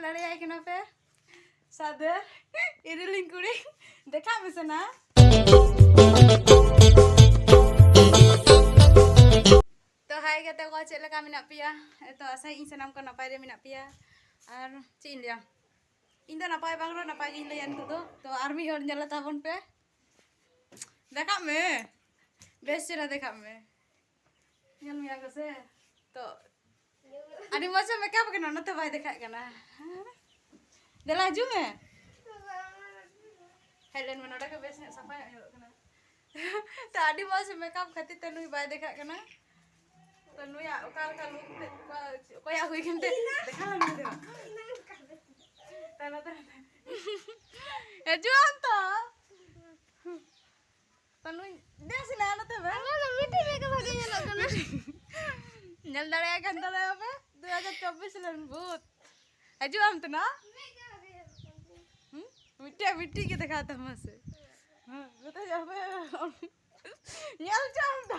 lari ayo kena sadar ini lingkuring dekat mesena to hai kata kau cek lekam minat pia. Itu asal ini senam kau napa dia minat pia. Ar cik india. Indah napa ya bang yang tuh tuh army orang jalan tahun pe. Dekat me. Best yang mi agak sih tuh ᱟᱹᱰᱤ ᱢᱚᱡᱽ ᱮ ᱢᱮᱠᱟᱯ ᱠᱟᱱᱟ ᱚᱱᱟᱛᱮ ᱵᱟᱭ ᱫᱮᱠᱷᱟᱜ ᱠᱟᱱᱟ ᱫᱮᱞᱟ ᱦᱤᱡᱩᱜ ᱢᱮ ᱦᱮᱡ ᱞᱮᱱ ᱢᱮ ᱱᱚᱰᱮ ᱠᱷᱚᱡ ᱵᱮᱥ ᱧᱚᱜ ᱥᱟᱯᱷᱟ ᱧᱚᱜ ᱧᱮᱞᱚᱜ ᱠᱟᱱᱟ ᱛᱚ ᱟᱹᱰᱤ ᱢᱚᱡᱽ ᱢᱮᱠᱟᱯ ᱠᱷᱟᱹᱛᱤᱨ ᱛᱮ ᱱᱩᱭ ᱵᱟᱭ ᱫᱮᱠᱷᱟᱜ ᱠᱟᱱᱟ ᱛᱚ ᱱᱩᱭᱟᱜ ᱚᱠᱟ ᱞᱮᱠᱟ ᱞᱩᱠ ᱛᱮ ᱚᱠᱚᱭᱟᱜ ᱦᱩᱭ ᱠᱟᱱᱛᱮ ᱫᱮᱠᱷᱟᱣ ᱢᱮ ᱫᱮᱵᱟ ᱛᱟᱦᱞᱮ ᱛᱟᱦᱞᱮ ᱦᱤᱡᱩᱜ ᱟᱢ Final দাঁড়ায় এখন দাঁড়ায় হবে দু হাজার চব্বিশ সালের ভূত। আজু আমতো না? মিঠা, মিঠি কে দেখাতে আমাসে হ্যাঁ, কোথায় যাবে? নিয়াল চাম তো।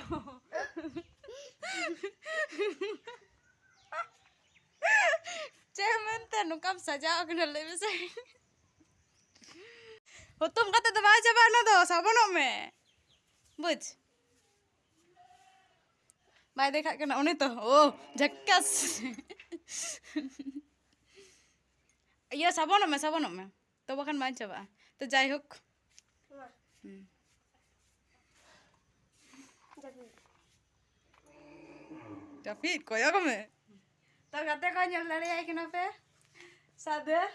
চেয়ারম্যান তেন কাম সাজাও কিনা লেবে সে হুতুম কাতে দবা যাবা না দো সাবনো মে। বুঝ? na do sabono me buj bai dekha kena oni to oh jakkas iya sabono me sabono me তো বাখান মান চাবা তো যাই হোক হুম। David, koyo kome. তো গাতে কই ñel দাঁড়িয়ে কিনা পে সাদের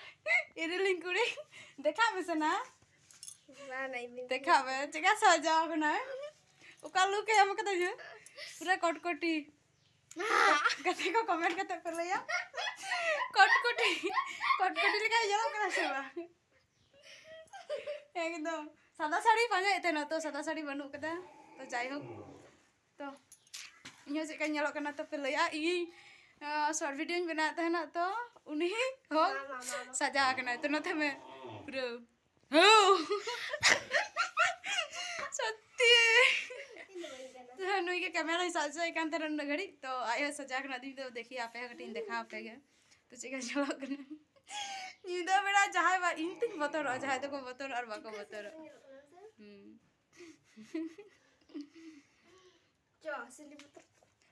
ইরিলিং কুড়ি দেখাবে সে না দেখাবে ঠিক আছে যাও না ओका लुक है हमके दे पूरा कटकटी कते को कमेंट कते कर लिया कटकटी कटकटी लिखा है जाओ करा सेवा एकदम সাদা শাড়ি পাঁজা এতে না তো সাদা শাড়ি বানু কাদা তো যাই হোক। তো ইহ চেক নেলো কানা তো পে লয়া ই শর্ট ভিডিও বনা তাহনা তো উনি হোক সাজা কানা তো নতে মে পুরো হো। कैमरा हिसाब से एक अंतर घड़ी तो आए सजा के नदी तो देखिए आप कटिंग देखा आप तो चिका चलो निदा बेड़ा जहाँ इन तीन बतर जहाँ तक बतर और बाको बतर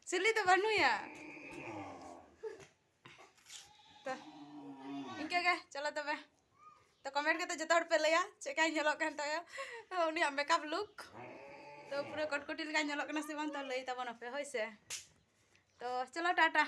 सिली तो बनूया तो इनके चलो तब तो कमेंट करते जो पे लिया चेक मेकअप लुक ᱛᱚ ᱯᱩᱨᱟᱹ ᱠᱚᱴᱠᱚᱴᱤ ᱞᱮᱠᱟ ᱧᱮᱞᱚᱜ ᱠᱟᱱᱟ ᱥᱮ ᱵᱟᱝ ᱛᱚ ᱞᱟᱹᱭ ᱛᱟᱵᱚᱱ ᱟᱯᱮ ᱦᱳᱭ ᱥᱮ ᱛᱚ ᱪᱚᱞᱚ ᱴᱟᱴᱟ